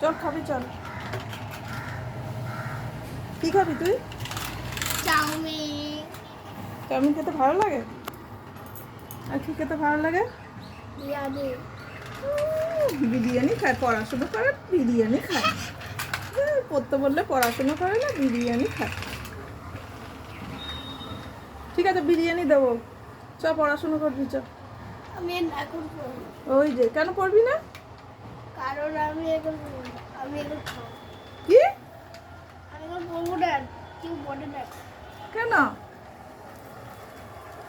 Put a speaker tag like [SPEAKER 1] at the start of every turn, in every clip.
[SPEAKER 1] চল খাবি চল। কি খাবি তুই?
[SPEAKER 2] চাউমিন।
[SPEAKER 1] চাউমিন খেতে ভালো লাগে? আর কি খেতে ভালো লাগে?
[SPEAKER 2] বিরিয়ানি।
[SPEAKER 1] খায় পড়াশুনো করে বিরিয়ানি খায়। হ্যাঁ, পড়তে বললে পড়াশুনো করে না বিরিয়ানি খায়। ঠিক আছে বিরিয়ানি দেবো। চ পড়াশুনো করবি চ।
[SPEAKER 2] আমি এখন
[SPEAKER 1] ওই যে কেন পড়বি না?
[SPEAKER 2] কারণ আমি এখন আমি এখন খাব।
[SPEAKER 1] কি?
[SPEAKER 2] আমি এখন পড়ব না কেউ বলে না।
[SPEAKER 1] কেন?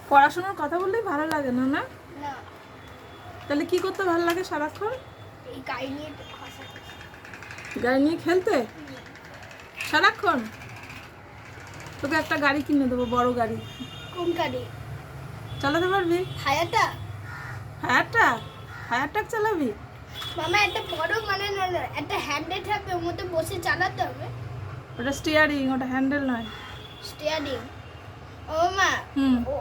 [SPEAKER 1] পড়াশোনার কথা বললেই ভালো লাগে না না? তাহলে কি করতে ভালো লাগে সারাক্ষণ?
[SPEAKER 2] এই গাড়ি নিয়ে
[SPEAKER 1] গাড়ি নিয়ে খেলতে? সারাক্ষণ? তোকে একটা গাড়ি কিনে দেবো বড় গাড়ি।
[SPEAKER 2] কোন গাড়ি?
[SPEAKER 1] চালাতে পারবি? হায়ারটা? হায়ার ট্রাক চালাবি?
[SPEAKER 2] মামা একটা বড় মানে একটা হ্যান্ডেল থাকবে ওর মধ্যে বসে চালাতে হবে।
[SPEAKER 1] ওটা স্টিয়ারিং ওটা হ্যান্ডেল নয়।
[SPEAKER 2] স্টিয়ারিং ও মা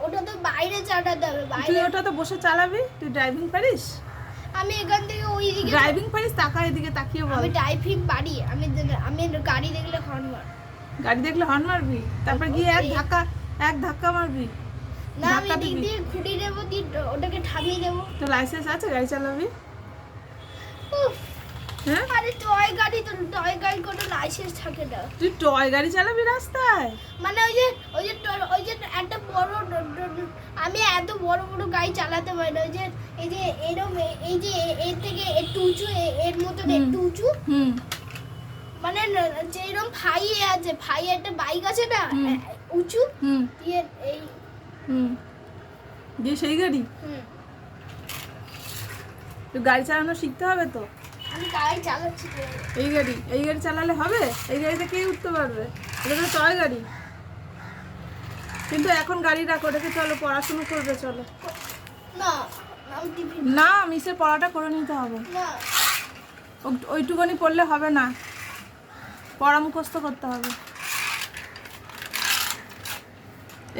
[SPEAKER 2] ওটা তো বাইরে চালাতে হবে
[SPEAKER 1] তুই
[SPEAKER 2] বাইরে
[SPEAKER 1] ওটাতে বসে চালাবি তুই ড্রাইভিং পারিস?
[SPEAKER 2] আমি এখান থেকে ওই দিকে
[SPEAKER 1] ড্রাইভিং পারিস তাকা এদিকে তাকিয়ে বল।
[SPEAKER 2] আমি ড্রাইভিং পারি আমি আমি গাড়ি দেখলে হর্ন মার।
[SPEAKER 1] গাড়ি দেখলে হর্ন মারবি? তারপর গিয়ে এক ধাক্কা এক ধাক্কা মারবি?
[SPEAKER 2] না আমি দিক দিয়ে ঘুরি দেবো দিয়ে ওটাকে থামিয়ে দেবো।
[SPEAKER 1] তো লাইসেন্স আছে গাড়ি চালাবি? হ্যাঁ?
[SPEAKER 2] আরে টয় গাড়ি তো টয় গাড়ি কোনো লাইসেন্স থাকে না।
[SPEAKER 1] তুই টয় গাড়ি চালাবি রাস্তায়?
[SPEAKER 2] মানে ওই যে ওই যে ওই যে একটা বড় আমি এত বড় বড় গাড়ি চালাতে পারি না। ওই যে এই যে এরম এই যে এর থেকে একটু উঁচু এর মতন একটু উঁচু।
[SPEAKER 1] হুম।
[SPEAKER 2] মানে ন- যে এরম আছে। ফাইয়ে একটা বাইক আছে না? উঁচু।
[SPEAKER 1] হুম।
[SPEAKER 2] দিয়ে এই
[SPEAKER 1] হুম। দিয়ে সেই গাড়ি?
[SPEAKER 2] হুম,
[SPEAKER 1] তুই গাড়ি চালানো শিখতে হবে তো?
[SPEAKER 2] আমি গাড়ি চালাচ্ছি
[SPEAKER 1] এই গাড়ি এই গাড়ি চালালে হবে? এই গাড়িতে কে উঠতে পারবে? এটা তো টয় গাড়ি। কিন্তু এখন গাড়ি রাখো রেখে চলো পড়াশুনো করবে চলো।
[SPEAKER 2] না
[SPEAKER 1] মিসের পড়াটা করে নিতে হবে। ওইটুকুনি পড়লে হবে না। পড়া মুখস্থ করতে হবে।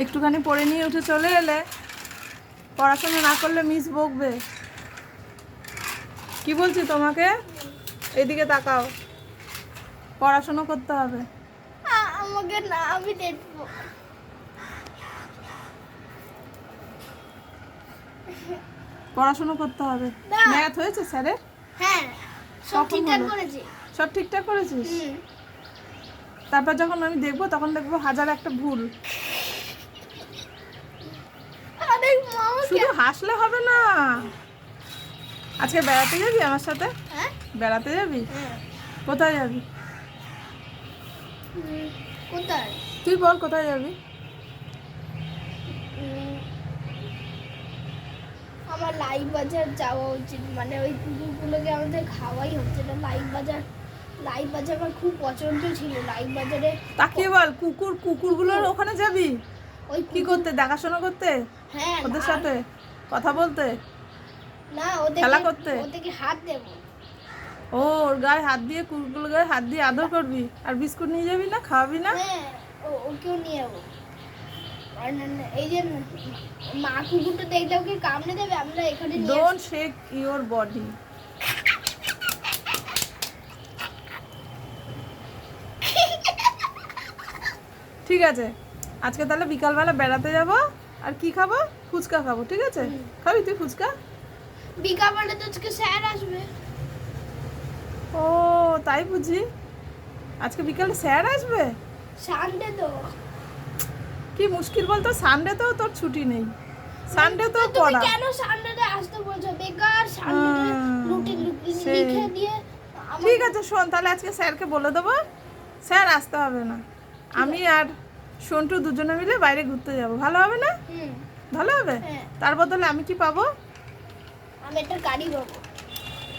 [SPEAKER 1] একটুখানি পড়ে নিয়ে উঠে চলে এলে পড়াশোনা না করলে মিস বকবে। কি বলছি তোমাকে? এদিকে তাকাও। পড়াশোনা করতে হবে।
[SPEAKER 2] আমাকে না আমি দেখব।
[SPEAKER 1] পড়াশোনা করতে হবে। ম্যাথ হয়েছে স্যারের?
[SPEAKER 2] হ্যাঁ সব ঠিকঠাক করেছি।
[SPEAKER 1] সব ঠিকঠাক করেছিস? তারপর যখন আমি দেখব তখন দেখব হাজার একটা ভুল। শুধু হাসলে হবে না। আজকে বেড়াতে যাবি আমার সাথে?
[SPEAKER 2] হ্যাঁ।
[SPEAKER 1] বেড়াতে যাবি?
[SPEAKER 2] হ্যাঁ।
[SPEAKER 1] কোথায় যাবি?
[SPEAKER 2] কোথায়?
[SPEAKER 1] তুই বল কোথায় যাবি?
[SPEAKER 2] আমার লাইভ বাজার যাওয়া উচিত। মানে ওই কুকুরগুলোকে আমাদের খাওয়াই হচ্ছে না। লাইভ বাজার লাইভ বাজার আমার খুব পছন্দ ছিল। লাইভ বাজারে
[SPEAKER 1] তাকিয়ে বল কুকুর কুকুরগুলোর ওখানে যাবি?
[SPEAKER 2] ওই
[SPEAKER 1] কি করতে দেখাশোনা করতে?
[SPEAKER 2] হ্যাঁ
[SPEAKER 1] ওদের সাথে? কথা বলতে?
[SPEAKER 2] না
[SPEAKER 1] খেলা করতে?
[SPEAKER 2] ওদেরকে হাত দেবো।
[SPEAKER 1] ও ওর গায়ে হাত দিয়ে গায়ে হাত দিয়ে আদর করবি? আর বিস্কুট নিয়ে যাবি না? খাওয়াবি না?
[SPEAKER 2] হ্যাঁ ওকেও নিয়ে যাব। আর না- না, এই যে মা কুকুরটা দেখতে ওকে কামড়ে দেবে আমরা এখানে
[SPEAKER 1] ডোন্ট শেক ইওর বডি ঠিক আছে। আজকে তাহলে বিকালবেলা বেড়াতে যাব আর কি খাব? ফুচকা খাব ঠিক আছে? খাবি তুই ফুচকা?
[SPEAKER 2] বিকালবেলা তো আজকে স্যার আসবে।
[SPEAKER 1] ও তাই বুঝি। আজকে বিকালে স্যার আসবে?
[SPEAKER 2] সানডে তো।
[SPEAKER 1] কি মুশকিল বলতো সানডে তো তোর ছুটি নেই। সানডে তো পড়া।
[SPEAKER 2] কেন সানডেতে আসতে বলছো? বেকার সানডেতে
[SPEAKER 1] হুম,
[SPEAKER 2] রুটিন লিখে দিয়ে
[SPEAKER 1] ঠিক আছে শোন তাহলে আজকে স্যারকে বলে দেবো। স্যার আসতে হবে না। আমি আর সন্টু দুজনে মিলে বাইরে ঘুরতে যাব। ভালো হবে না? ভালো হবে?
[SPEAKER 2] হ্যাঁ।
[SPEAKER 1] তার বদলে আমি কি পাবো?
[SPEAKER 2] আমি একটা গাড়ি পাবো।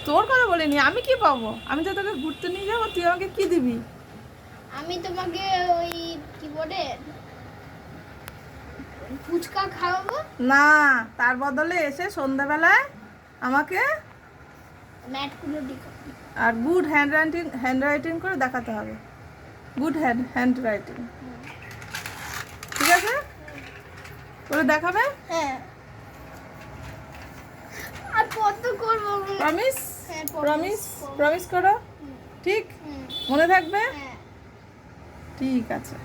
[SPEAKER 1] তোর কথা বলিনি আমি কি পাবো? আমি তো তোকে ঘুরতে নিয়ে যাব তুই আমাকে কি দিবি?
[SPEAKER 2] আমি তোমাকে ওই কি বলে ফুচকা খাওয়াবো?
[SPEAKER 1] না তার বদলে এসে সন্ধ্যাবেলায় আমাকে
[SPEAKER 2] ম্যাটগুলো
[SPEAKER 1] আর good handwriting handwriting করে দেখাতে হবে। Good hand handwriting. ঠিক আছে? করে দেখাবে?
[SPEAKER 2] হ্যাঁ। কত করব
[SPEAKER 1] প্রমিস
[SPEAKER 2] হ্যাঁ,
[SPEAKER 1] প্রমিস প্রমিস করো? ঠিক? মনে থাকবে?
[SPEAKER 2] হ্যাঁ।
[SPEAKER 1] ঠিক আছে।